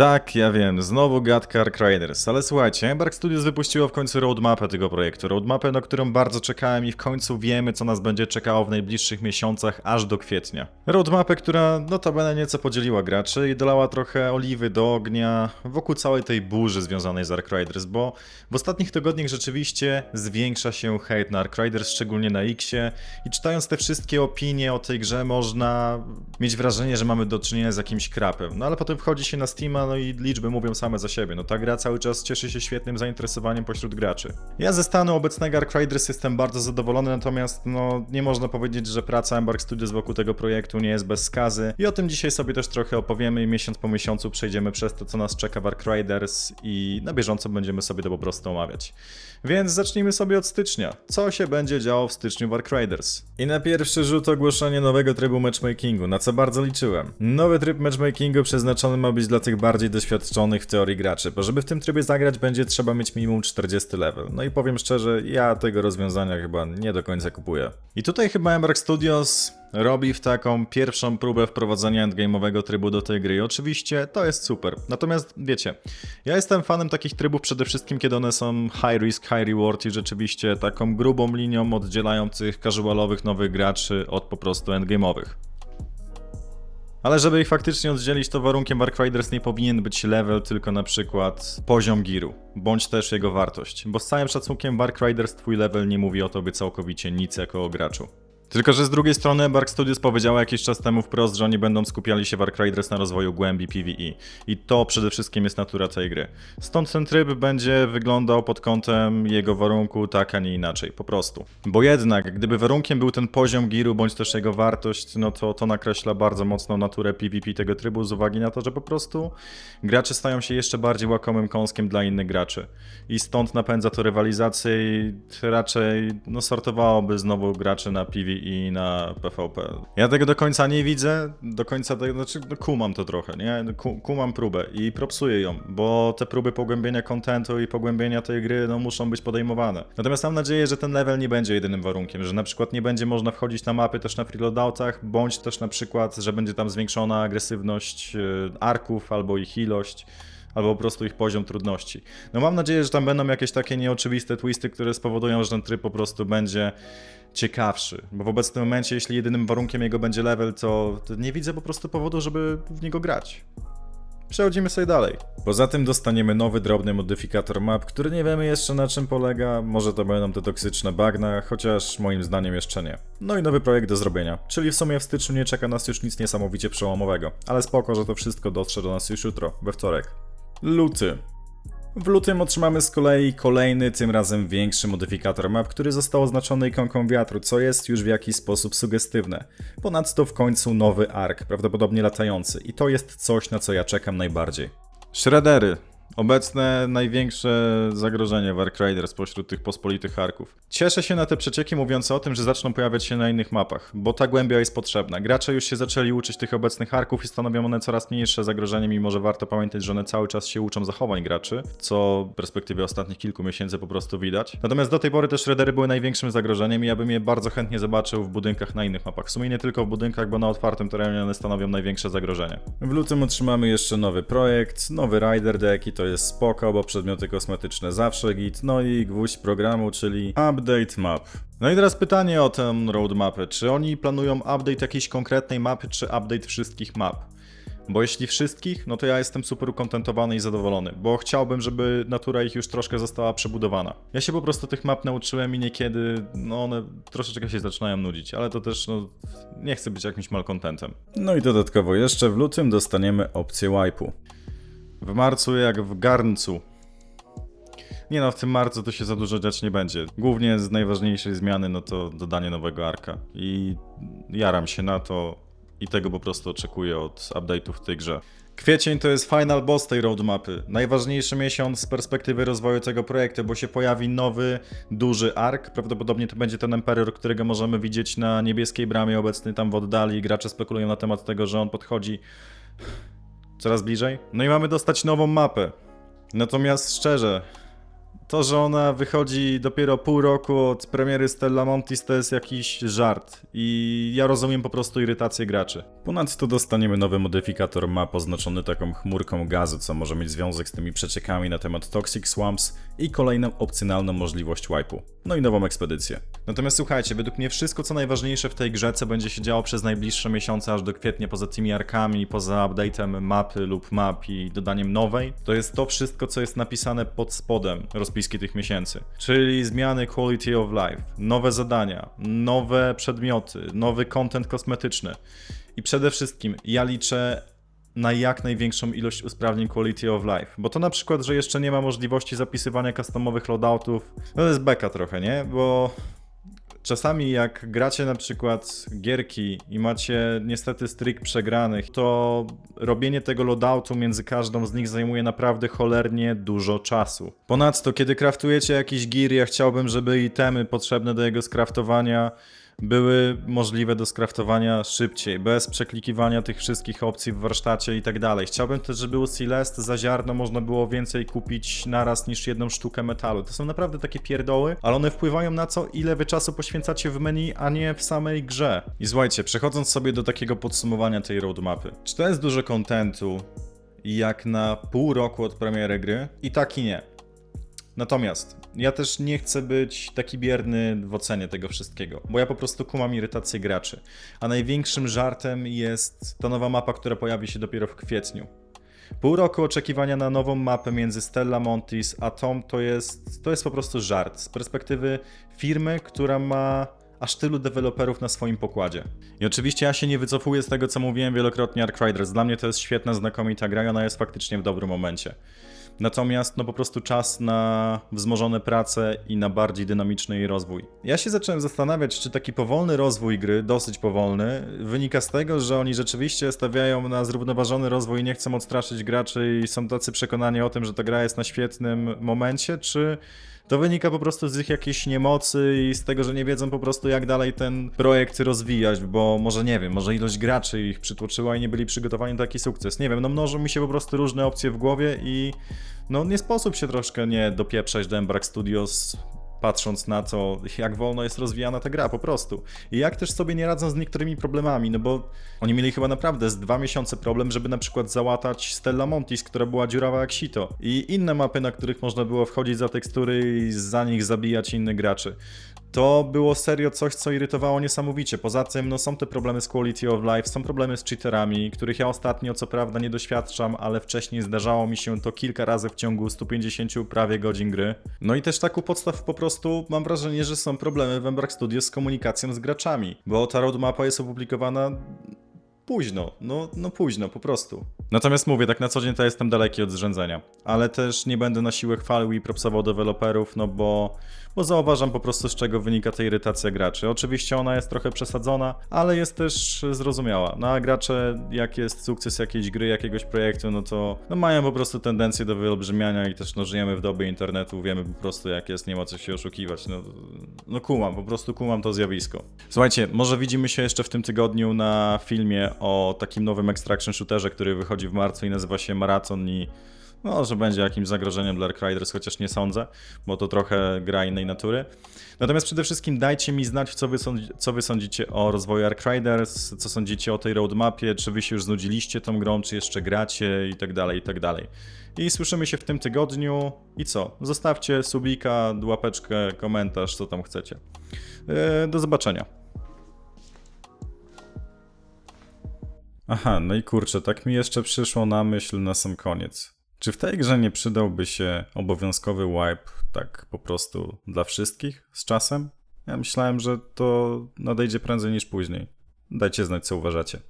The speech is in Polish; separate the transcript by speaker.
Speaker 1: Tak, ja wiem, znowu gadka Ark Riders, ale słuchajcie, Embark Studios wypuściło w końcu roadmapę tego projektu, roadmapę, na którą bardzo czekałem i w końcu wiemy, co nas będzie czekało w najbliższych miesiącach, aż do kwietnia. Roadmapę, która notabene nieco podzieliła graczy i dolała trochę oliwy do ognia wokół całej tej burzy związanej z Ark Riders, bo w ostatnich tygodniach rzeczywiście zwiększa się hejt na Ark Riders, szczególnie na Xie. I czytając te wszystkie opinie o tej grze można mieć wrażenie, że mamy do czynienia z jakimś krapem, no ale potem wchodzi się na Steama, no i liczby mówią same za siebie. No ta gra cały czas cieszy się świetnym zainteresowaniem pośród graczy. Ja ze stanu obecnego Ark Riders jestem bardzo zadowolony, natomiast no nie można powiedzieć, że praca Embark Studios wokół tego projektu nie jest bez skazy. I o tym dzisiaj sobie też trochę opowiemy i miesiąc po miesiącu przejdziemy przez to, co nas czeka w Ark Riders i na bieżąco będziemy sobie to po prostu omawiać. Więc zacznijmy sobie od stycznia. Co się będzie działo w styczniu w Ark Riders? I na pierwszy rzut ogłoszenie nowego trybu matchmakingu, na co bardzo liczyłem. Nowy tryb matchmakingu przeznaczony ma być dla tych bardziej doświadczonych w teorii graczy, bo żeby w tym trybie zagrać będzie trzeba mieć minimum 40 level. No i powiem szczerze, ja tego rozwiązania chyba nie do końca kupuję. I tutaj chyba Embark Studios robi w taką pierwszą próbę wprowadzenia endgame'owego trybu do tej gry. I oczywiście to jest super. Natomiast wiecie, ja jestem fanem takich trybów przede wszystkim, kiedy one są high risk, high reward i rzeczywiście taką grubą linią oddzielających casualowych nowych graczy od po prostu endgame'owych. Ale żeby ich faktycznie oddzielić, to warunkiem Dark Riders nie powinien być level, tylko na przykład poziom giru, bądź też jego wartość. Bo z całym szacunkiem Dark Riders twój level nie mówi o tobie całkowicie nic jako o graczu. Tylko, że z drugiej strony Bark Studios powiedziała jakiś czas temu wprost, że oni będą skupiali się w Ark Riders na rozwoju głębi PvE. I to przede wszystkim jest natura tej gry. Stąd ten tryb będzie wyglądał pod kątem jego warunku tak, a nie inaczej, po prostu. Bo jednak, gdyby warunkiem był ten poziom giru, bądź też jego wartość, no to to nakreśla bardzo mocną naturę PvP tego trybu z uwagi na to, że po prostu gracze stają się jeszcze bardziej łakomym kąskiem dla innych graczy. I stąd napędza to rywalizację i raczej no, sortowałoby znowu graczy na PvE i na PvP. Ja tego do końca nie widzę, do końca tego, znaczy no, kumam to trochę, nie? Ku, kumam próbę i propsuję ją, bo te próby pogłębienia kontentu i pogłębienia tej gry no, muszą być podejmowane. Natomiast mam nadzieję, że ten level nie będzie jedynym warunkiem, że na przykład nie będzie można wchodzić na mapy też na freeloadoutach, bądź też na przykład, że będzie tam zwiększona agresywność y, arków albo ich ilość albo po prostu ich poziom trudności. No mam nadzieję, że tam będą jakieś takie nieoczywiste twisty, które spowodują, że ten tryb po prostu będzie ciekawszy, bo w obecnym momencie, jeśli jedynym warunkiem jego będzie level, to, to nie widzę po prostu powodu, żeby w niego grać. Przechodzimy sobie dalej. Poza tym dostaniemy nowy drobny modyfikator map, który nie wiemy jeszcze na czym polega. Może to będą te toksyczne bagna, chociaż moim zdaniem jeszcze nie. No i nowy projekt do zrobienia, czyli w sumie w styczniu nie czeka nas już nic niesamowicie przełomowego. Ale spoko, że to wszystko dotrze do nas już jutro, we wtorek. Luty. W lutym otrzymamy z kolei kolejny, tym razem większy modyfikator map, który został oznaczony ikonką wiatru, co jest już w jakiś sposób sugestywne. Ponadto w końcu nowy ark, prawdopodobnie latający, i to jest coś, na co ja czekam najbardziej. Shreddery. Obecne największe zagrożenie w Ark Raiders spośród tych pospolitych arków. Cieszę się na te przecieki mówiące o tym, że zaczną pojawiać się na innych mapach, bo ta głębia jest potrzebna. Gracze już się zaczęli uczyć tych obecnych arków i stanowią one coraz mniejsze zagrożenie, mimo że warto pamiętać, że one cały czas się uczą zachowań graczy, co w perspektywie ostatnich kilku miesięcy po prostu widać. Natomiast do tej pory te Shreddery były największym zagrożeniem i ja bym je bardzo chętnie zobaczył w budynkach na innych mapach. W sumie nie tylko w budynkach, bo na otwartym terenie one stanowią największe zagrożenie. W lutym otrzymamy jeszcze nowy projekt, nowy Rider Deck i to jest spoko, bo przedmioty kosmetyczne zawsze git, no i gwóźdź programu, czyli Update Map. No i teraz pytanie o tę roadmapę. Czy oni planują update jakiejś konkretnej mapy, czy update wszystkich map? Bo jeśli wszystkich, no to ja jestem super ukontentowany i zadowolony, bo chciałbym, żeby natura ich już troszkę została przebudowana. Ja się po prostu tych map nauczyłem i niekiedy, no one troszeczkę się zaczynają nudzić, ale to też, no, nie chcę być jakimś malcontentem. No i dodatkowo jeszcze w lutym dostaniemy opcję wipe'u. W marcu jak w garncu. Nie no, w tym marcu to się za dużo dziać nie będzie. Głównie z najważniejszej zmiany, no to dodanie nowego arka. I jaram się na to i tego po prostu oczekuję od update'ów w tej grze. Kwiecień to jest final boss tej roadmapy. Najważniejszy miesiąc z perspektywy rozwoju tego projektu, bo się pojawi nowy, duży ark. Prawdopodobnie to będzie ten Emperor, którego możemy widzieć na niebieskiej bramie, obecny tam w oddali. Gracze spekulują na temat tego, że on podchodzi coraz bliżej. No i mamy dostać nową mapę. Natomiast szczerze, to, że ona wychodzi dopiero pół roku od premiery Stella Montis, to jest jakiś żart. I ja rozumiem po prostu irytację graczy. Ponadto dostaniemy nowy modyfikator map oznaczony taką chmurką gazu, co może mieć związek z tymi przeciekami na temat Toxic Swamps i kolejną opcjonalną możliwość wipe'u. No i nową ekspedycję. Natomiast słuchajcie, według mnie wszystko co najważniejsze w tej grze, co będzie się działo przez najbliższe miesiące aż do kwietnia, poza tymi arkami, poza update'em mapy lub map i dodaniem nowej, to jest to wszystko, co jest napisane pod spodem rozpiski tych miesięcy. Czyli zmiany quality of life, nowe zadania, nowe przedmioty, nowy content kosmetyczny. I przede wszystkim ja liczę na jak największą ilość usprawnień quality of life. Bo to na przykład, że jeszcze nie ma możliwości zapisywania customowych loadoutów, no to jest beka trochę, nie? Bo czasami jak gracie na przykład gierki i macie niestety strik przegranych, to robienie tego loadoutu między każdą z nich zajmuje naprawdę cholernie dużo czasu. Ponadto, kiedy kraftujecie jakiś gear, ja chciałbym, żeby itemy potrzebne do jego skraftowania były możliwe do skraftowania szybciej, bez przeklikiwania tych wszystkich opcji w warsztacie i tak dalej. Chciałbym też, żeby u Celeste za ziarno można było więcej kupić naraz niż jedną sztukę metalu. To są naprawdę takie pierdoły, ale one wpływają na co, ile wy czasu poświęcacie w menu, a nie w samej grze. I słuchajcie, przechodząc sobie do takiego podsumowania tej roadmapy. Czy to jest dużo kontentu jak na pół roku od premiery gry? I tak i nie. Natomiast ja też nie chcę być taki bierny w ocenie tego wszystkiego, bo ja po prostu kumam irytację graczy. A największym żartem jest ta nowa mapa, która pojawi się dopiero w kwietniu. Pół roku oczekiwania na nową mapę między Stella Montis a Tom to jest, to jest po prostu żart z perspektywy firmy, która ma aż tylu deweloperów na swoim pokładzie. I oczywiście ja się nie wycofuję z tego, co mówiłem wielokrotnie Ark Riders. Dla mnie to jest świetna, znakomita gra ona jest faktycznie w dobrym momencie. Natomiast no po prostu czas na wzmożone prace i na bardziej dynamiczny jej rozwój. Ja się zacząłem zastanawiać, czy taki powolny rozwój gry, dosyć powolny, wynika z tego, że oni rzeczywiście stawiają na zrównoważony rozwój i nie chcą odstraszyć graczy i są tacy przekonani o tym, że ta gra jest na świetnym momencie, czy to wynika po prostu z ich jakiejś niemocy i z tego, że nie wiedzą po prostu jak dalej ten projekt rozwijać, bo może nie wiem, może ilość graczy ich przytłoczyła i nie byli przygotowani na taki sukces. Nie wiem, no mnożą mi się po prostu różne opcje w głowie i no nie sposób się troszkę nie dopieprzać do Embark Studios patrząc na to, jak wolno jest rozwijana ta gra po prostu. I jak też sobie nie radzą z niektórymi problemami, no bo oni mieli chyba naprawdę z dwa miesiące problem, żeby na przykład załatać Stella Montis, która była dziurawa jak sito. I inne mapy, na których można było wchodzić za tekstury i za nich zabijać innych graczy. To było serio coś, co irytowało niesamowicie. Poza tym, no są te problemy z quality of life, są problemy z cheaterami, których ja ostatnio co prawda nie doświadczam, ale wcześniej zdarzało mi się to kilka razy w ciągu 150 prawie godzin gry. No i też tak u podstaw po prostu mam wrażenie, że są problemy w Embark Studios z komunikacją z graczami, bo ta roadmapa jest opublikowana późno, no, no późno po prostu. Natomiast mówię, tak na co dzień to jestem daleki od zrzędzenia, ale też nie będę na siłę chwalił i propsował deweloperów, no bo, bo zauważam po prostu z czego wynika ta irytacja graczy. Oczywiście ona jest trochę przesadzona, ale jest też zrozumiała. No gracze, jak jest sukces jakiejś gry, jakiegoś projektu, no to no mają po prostu tendencję do wyolbrzymiania i też no żyjemy w dobie internetu, wiemy po prostu jak jest, nie ma co się oszukiwać. No, no kumam, po prostu kumam to zjawisko. Słuchajcie, może widzimy się jeszcze w tym tygodniu na filmie o takim nowym extraction shooterze, który wychodzi w marcu i nazywa się Marathon i no, że będzie jakimś zagrożeniem dla Ark Riders, chociaż nie sądzę, bo to trochę gra innej natury. Natomiast przede wszystkim dajcie mi znać, co wy, sądzi, co wy sądzicie o rozwoju Ark Riders, co sądzicie o tej roadmapie, czy wy się już znudziliście tą grą, czy jeszcze gracie i tak dalej, i tak dalej. I słyszymy się w tym tygodniu. I co? Zostawcie subika, łapeczkę, komentarz, co tam chcecie. Yy, do zobaczenia. Aha, no i kurczę, tak mi jeszcze przyszło na myśl na sam koniec. Czy w tej grze nie przydałby się obowiązkowy wipe tak po prostu dla wszystkich z czasem? Ja myślałem, że to nadejdzie prędzej niż później. Dajcie znać, co uważacie.